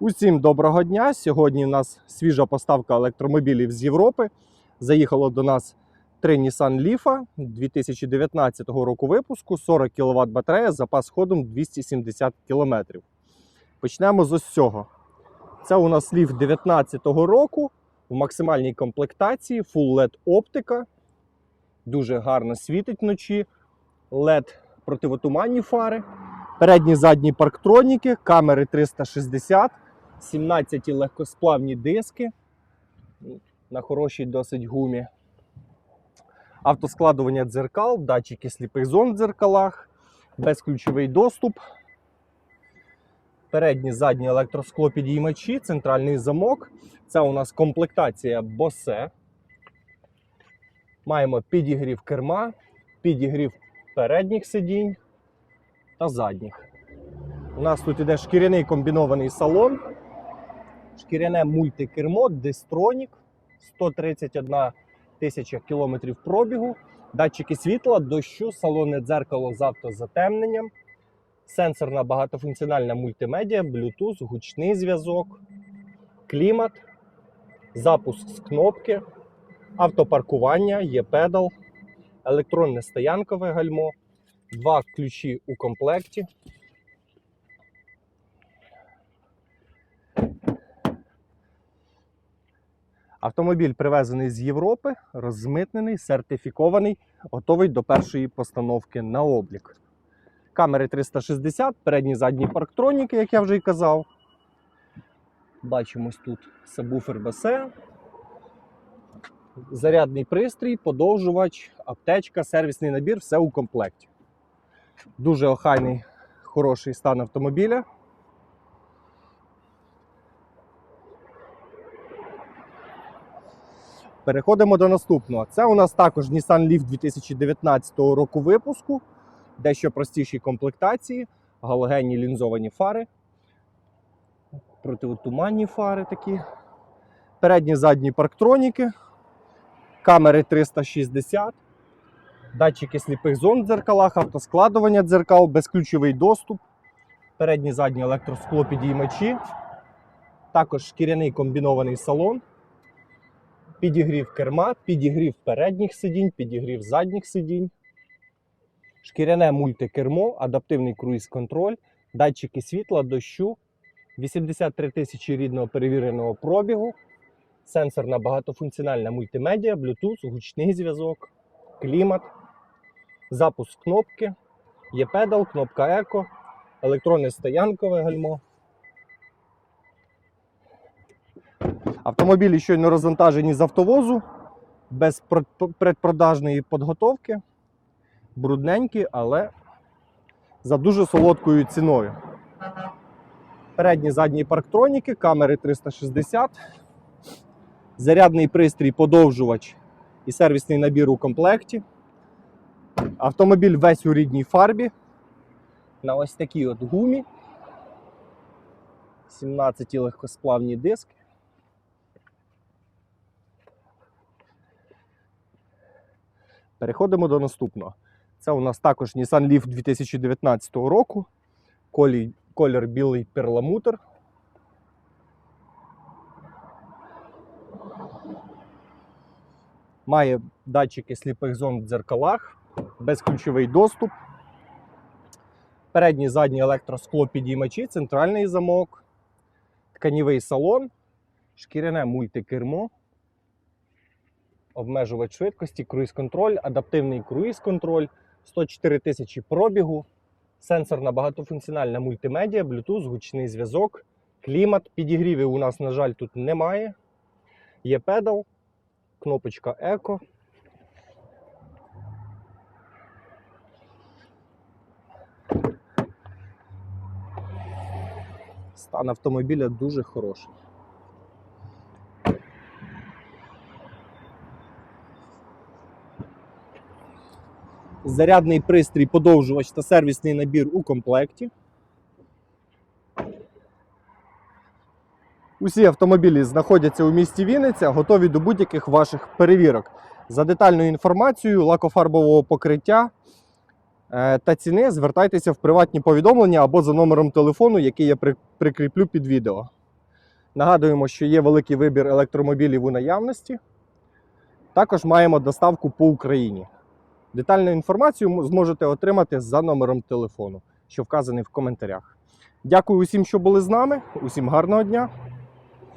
Усім доброго дня! Сьогодні у нас свіжа поставка електромобілів з Європи. Заїхало до нас три Nissan Leaf 2019 року випуску, 40 кВт батарея, запас ходом 270 км. Почнемо з ось цього. Це у нас Leaf 2019 року в максимальній комплектації, Full LED оптика. Дуже гарно світить вночі. LED противотуманні фари. Передні задні парктроніки, камери 360, 17 легкосплавні диски на хорошій досить гумі. Автоскладування дзеркал, датчики сліпих зон в дзеркалах, безключовий доступ. Передні задні електросклопідіймачі, центральний замок. Це у нас комплектація Bose. Маємо підігрів керма, підігрів передніх сидінь та задніх. У нас тут іде шкіряний комбінований салон, шкіряне мультикермо, Дистронік, 131 тисяча кілометрів пробігу, датчики світла, дощу, салонне дзеркало з автозатемненням, сенсорна багатофункціональна мультимедіа, Bluetooth, гучний зв'язок, клімат, запуск з кнопки, автопаркування, є педал, електронне стоянкове гальмо, два ключі у комплекті. Автомобіль привезений з Європи, розмитнений, сертифікований, готовий до першої постановки на облік. Камери 360, передні задні парктроніки, як я вже й казав. Бачимось тут сабвуфер BSE, зарядний пристрій, подовжувач, аптечка, сервісний набір, все у комплекті. Дуже охайний, хороший стан автомобіля. Переходимо до наступного. Це у нас також Nissan Leaf 2019 року випуску, дещо простіші комплектації, галогенні лінзовані фари, противотуманні фари такі, передні задні парктроніки, камери 360, датчики сліпих зон в дзеркалах, автоскладування дзеркал, безключовий доступ, передні задні електросклопідіймачі, також шкіряний комбінований салон підігрів керма, підігрів передніх сидінь, підігрів задніх сидінь, шкіряне мультикермо, адаптивний круїз-контроль, датчики світла, дощу, 83 тисячі рідного перевіреного пробігу, сенсорна багатофункціональна мультимедіа, Bluetooth, гучний зв'язок, клімат, запуск кнопки, є педал, кнопка еко, електронне стоянкове гальмо. Автомобілі щойно розвантажені з автовозу, без предпродажної підготовки, брудненькі, але за дуже солодкою ціною. Передні задні парктроніки, камери 360, зарядний пристрій, подовжувач і сервісний набір у комплекті. Автомобіль весь у рідній фарбі. На ось такій от гумі. 17 легкосплавні диски. Переходимо до наступного. Це у нас також Nissan Leaf 2019 року. Колі- Колір білий перламутр. Має датчики сліпих зон в дзеркалах, безключовий доступ. Передні задні електросклопідіймачі, центральний замок, тканівий салон, шкіряне мультикермо обмежувач швидкості, круїз-контроль, адаптивний круїз-контроль, 104 тисячі пробігу, сенсорна багатофункціональна мультимедіа, Bluetooth, гучний зв'язок, клімат. Підігрівів у нас, на жаль, тут немає. Є педал, кнопочка еко. Стан автомобіля дуже хороший. Зарядний пристрій, подовжувач та сервісний набір у комплекті. Усі автомобілі знаходяться у місті Вінниця, готові до будь-яких ваших перевірок. За детальною інформацією лакофарбового покриття е, та ціни звертайтеся в приватні повідомлення або за номером телефону, який я прикріплю під відео. Нагадуємо, що є великий вибір електромобілів у наявності. Також маємо доставку по Україні. Детальну інформацію зможете отримати за номером телефону, що вказаний в коментарях. Дякую усім, що були з нами. Усім гарного дня!